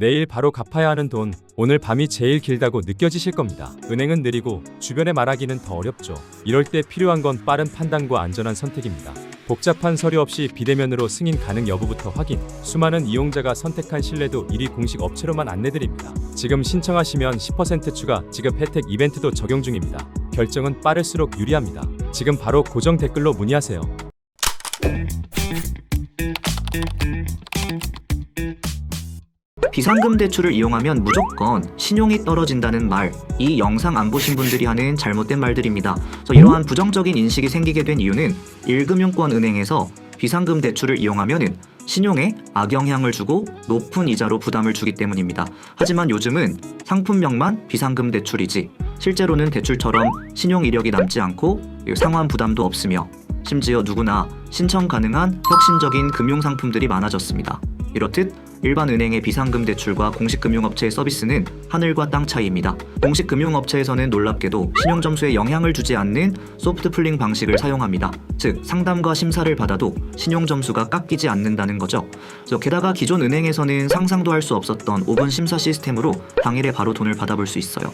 내일 바로 갚아야 하는 돈, 오늘 밤이 제일 길다고 느껴지실 겁니다. 은행은 느리고 주변에 말하기는 더 어렵죠. 이럴 때 필요한 건 빠른 판단과 안전한 선택입니다. 복잡한 서류 없이 비대면으로 승인 가능 여부부터 확인. 수많은 이용자가 선택한 신뢰도 1위 공식 업체로만 안내드립니다. 지금 신청하시면 10% 추가 지급 혜택 이벤트도 적용 중입니다. 결정은 빠를수록 유리합니다. 지금 바로 고정 댓글로 문의하세요. 비상금 대출을 이용하면 무조건 신용이 떨어진다는 말, 이 영상 안 보신 분들이 하는 잘못된 말들입니다. 그래서 이러한 부정적인 인식이 생기게 된 이유는 1금융권 은행에서 비상금 대출을 이용하면은 신용에 악영향을 주고 높은 이자로 부담을 주기 때문입니다. 하지만 요즘은 상품명만 비상금 대출이지 실제로는 대출처럼 신용 이력이 남지 않고 상환 부담도 없으며 심지어 누구나 신청 가능한 혁신적인 금융 상품들이 많아졌습니다. 이렇듯 일반 은행의 비상금 대출과 공식 금융업체의 서비스는 하늘과 땅 차이입니다. 공식 금융업체에서는 놀랍게도 신용 점수에 영향을 주지 않는 소프트 풀링 방식을 사용합니다. 즉 상담과 심사를 받아도 신용 점수가 깎이지 않는다는 거죠. 게다가 기존 은행에서는 상상도 할 수 없었던 5분 심사 시스템으로 당일에 바로 돈을 받아볼 수 있어요.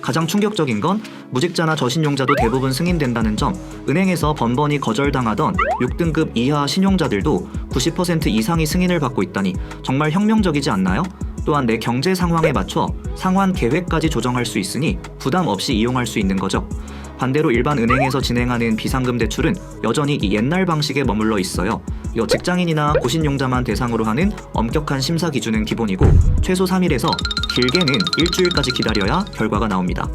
가장 충격적인 건 무직자나 저신용자도 대부분 승인된다는 점, 은행에서 번번이 거절당하던 6등급 이하 신용자들도 90% 이상이 승인을 받고 있다니 정말 혁명적이지 않나요? 또한 내 경제 상황에 맞춰 상환 계획까지 조정할 수 있으니 부담 없이 이용할 수 있는 거죠. 반대로 일반 은행에서 진행하는 비상금 대출은 여전히 이 옛날 방식에 머물러 있어요. 이 직장인이나 고신용자만 대상으로 하는 엄격한 심사 기준은 기본이고 최소 3일에서 길게는 일주일까지 기다려야 결과가 나옵니다.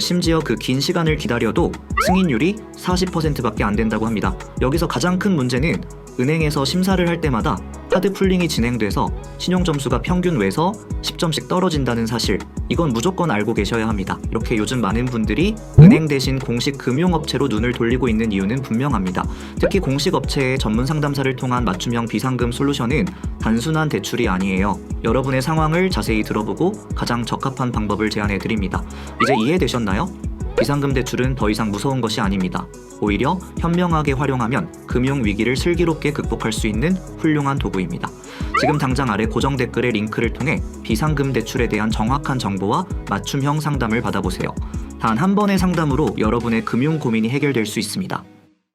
심지어 그 긴 시간을 기다려도 승인율이 40%밖에 안 된다고 합니다. 여기서 가장 큰 문제는 은행에서 심사를 할 때마다 카드 풀링이 진행돼서 신용 점수가 평균 외서 10점씩 떨어진다는 사실. 이건 무조건 알고 계셔야 합니다. 이렇게 요즘 많은 분들이 은행 대신 공식 금융업체로 눈을 돌리고 있는 이유는 분명합니다. 특히 공식 업체의 전문 상담사를 통한 맞춤형 비상금 솔루션은 단순한 대출이 아니에요. 여러분의 상황을 자세히 들어보고 가장 적합한 방법을 제안해 드립니다. 이제 이해되셨나요? 비상금 대출은 더 이상 무서운 것이 아닙니다. 오히려 현명하게 활용하면 금융 위기를 슬기롭게 극복할 수 있는 훌륭한 도구입니다. 지금 당장 아래 고정 댓글의 링크를 통해 비상금 대출에 대한 정확한 정보와 맞춤형 상담을 받아보세요. 단 한 번의 상담으로 여러분의 금융 고민이 해결될 수 있습니다.